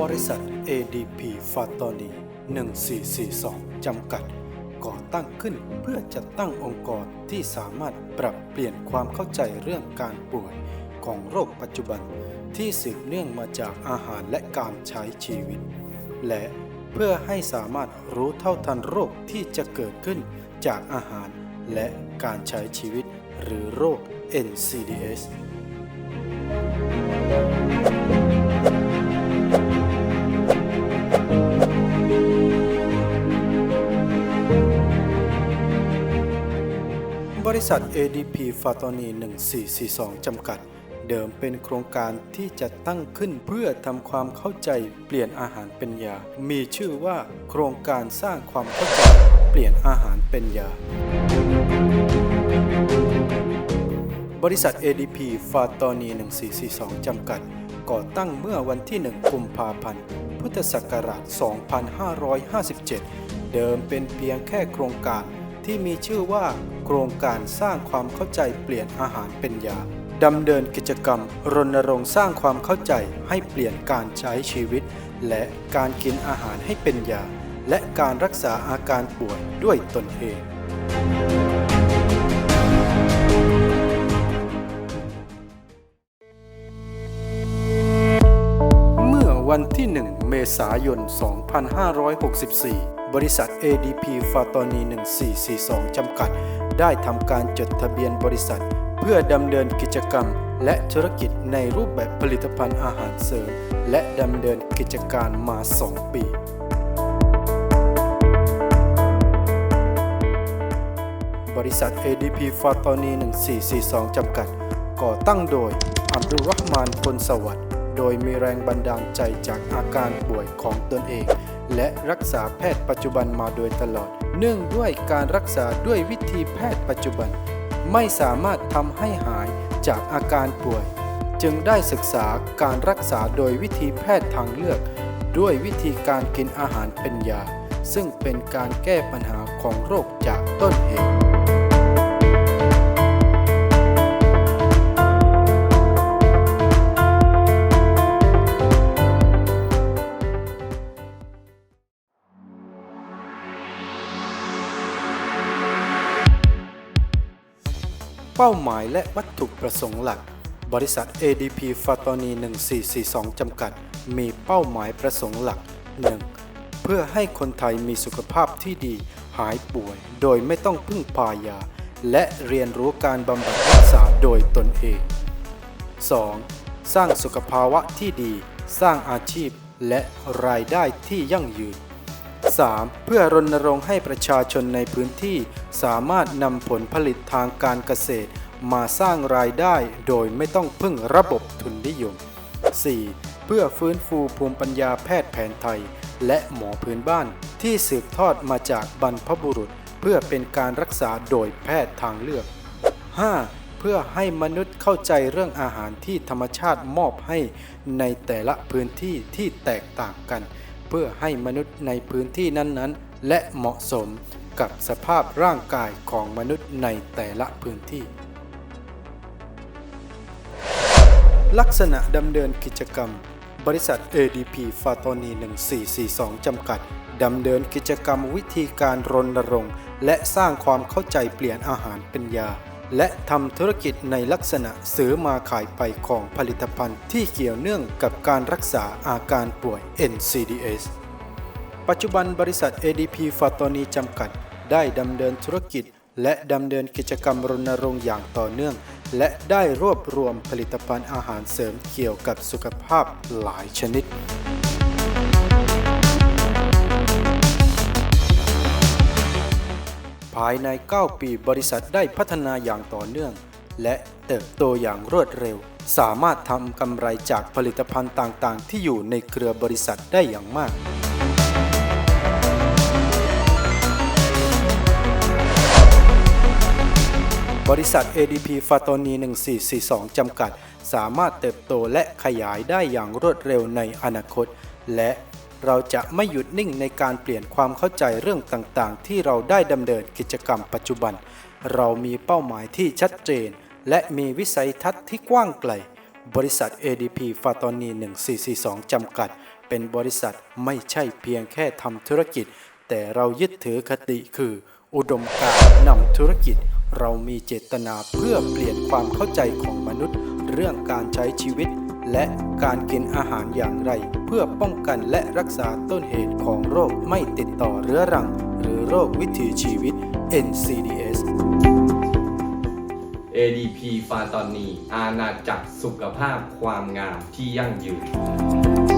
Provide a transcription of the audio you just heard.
บริษัท ADP ฟาตอนี1442 จำกัด ก่อตั้งขึ้นเพื่อจัดตั้งองค์กรที่สามารถปรับเปลี่ยนความเข้าใจเรื่องการป่วยของโรคปัจจุบัน ที่สืบเนื่องมาจากอาหารและการใช้ชีวิต และเพื่อให้สามารถรู้เท่าทันโรคที่จะเกิดขึ้นจากอาหารและการใช้ชีวิต หรือโรค NCDs ริษัท ADP ฟาตอนี1442 จำกัด เดิมเป็นโครงการที่จะตั้งขึ้นเพื่อทำความเข้าใจเปลี่ยนอาหารเป็นยา มีชื่อว่าโครงการสร้างความเข้าใจเปลี่ยนอาหารเป็นยา บริษัท ADP ฟาตอนี1442 จำกัด ก่อตั้งเมื่อวันที่ 1 กุมภาพันธ์ พุทธศักราช 2557 เดิมเป็นเพียงแค่โครงการ ที่มีชื่อว่า โครงการสร้างความเข้าใจเปลี่ยนอาหารเป็นยาดำเนินกิจกรรม รณรงค์สร้างความเข้าใจให้เปลี่ยนการใช้ชีวิต และการกินอาหารให้เป็นยา และการรักษาอาการป่วยด้วยตนเองเมื่อวันที่ 1 เมษายน 2564 บริษัท ADP ฟาตอนี1442 จำกัด ได้ทำการจดทะเบียนบริษัท เพื่อดำเนินกิจกรรม และธุรกิจในรูปแบบผลิตภัณฑ์อาหารเสริม และดำเนินกิจการมา 2 ปีบริษัท ADP ฟาตอนี1442 จำกัด ก่อตั้งโดย อับดุลรอฮ์มานพลสวัสดิ์ โดยมีแรงบันดาลใจจากอาการป่วยของตนเอง และรักษาแพทย์ปัจจุบันมาโดยตลอด เนื่องด้วยการรักษาด้วยวิธีแพทย์ปัจจุบัน ไม่สามารถทำให้หายจากอาการป่วย จึงได้ศึกษาการรักษาโดยวิธีแพทย์ทางเลือก ด้วยวิธีการกินอาหารเป็นยา ซึ่งเป็นการแก้ปัญหาของโรคจากต้นเหตุ เป้าหมายและวัตถุประสงค์หลัก บริษัท ADP ฟาตอนี1442 จำกัด มีเป้าหมายประสงค์หลัก 1. เพื่อให้คนไทยมีสุขภาพที่ดี หายป่วย โดยไม่ต้องพึ่งพายา และเรียนรู้การบำบัดรักษาโดยตนเอง 2. สร้างสุขภาวะที่ดี สร้างอาชีพและรายได้ที่ยั่งยืน 3. เพื่อรณรงค์ให้ประชาชนในพื้นที่ สามารถนำผลผลิตทางการเกษตร มาสร้างรายได้โดยไม่ต้องพึ่งระบบทุนนิยม 4. เพื่อฟื้นฟูภูมิปัญญาแพทย์แผนไทย และหมอพื้นบ้านที่สืบทอดมาจากบรรพบุรุษ เพื่อเป็นการรักษาโดยแพทย์ทางเลือก 5. เพื่อให้มนุษย์เข้าใจเรื่องอาหารที่ธรรมชาติมอบให้ในแต่ละพื้นที่ที่แตกต่างกัน เพื่อให้มนุษย์ในพื้นที่นั้นๆ และเหมาะสมกับสภาพร่างกายของมนุษย์ในแต่ละพื้นที่ ลักษณะดำเนินกิจกรรม บริษัท ADP ฟาตอนี 1442 จำกัดดำเนินกิจกรรมวิธีการรณรงค์ และสร้างความเข้าใจเปลี่ยนอาหารเป็นยา และทำธุรกิจในลักษณะซื้อมาขายไปของผลิตภัณฑ์ที่เกี่ยวเนื่องกับการรักษาอาการป่วย NCDs ปัจจุบันบริษัท ADP ฟาตอนีจำกัด ได้ดำเนินธุรกิจ และดำเนินกิจกรรมรณรงค์อย่างต่อเนื่อง และได้รวบรวมผลิตภัณฑ์อาหารเสริมเกี่ยวกับสุขภาพหลายชนิดายใน 9 ปีบริษัทได้พัฒนาอย่างต่อเนื่อง และเติบโตอย่างรวดเร็ว สามารถทำกำไรจากผลิตภัณฑ์ต่างๆ ที่อยู่ในเครือบริษัทได้อย่างมากบริษัท ADP ฟาตนี 1442 จำกัด สามารถเติบโตและขยายได้อย่างรวดเร็วในอนาคต และ เราจะไม่หยุดนิ่งในการเปลี่ยนความเข้าใจเรื่องต่างๆ ที่เราได้ดำเนินกิจกรรมปัจจุบัน เรามีเป้าหมายที่ชัดเจน และมีวิสัยทัศน์ที่กว้างไกล บริษัท ADP ฟาตอนี1442 จำกัด เป็นบริษัทไม่ใช่เพียงแค่ทำธุรกิจ แต่เรายึดถือคติคือ อุดมการณ์นำธุรกิจ เรามีเจตนาเพื่อเปลี่ยนความเข้าใจของมนุษย์ เรื่องการใช้ชีวิต และการกินอาหารอย่างไร เพื่อป้องกันและรักษาต้นเหตุของโรคไม่ติดต่อเรื้อรัง หรือโรควิถีชีวิต NCDS ADP ฟาตอนีอาณาจักรสุขภาพความงามที่ยั่งยืน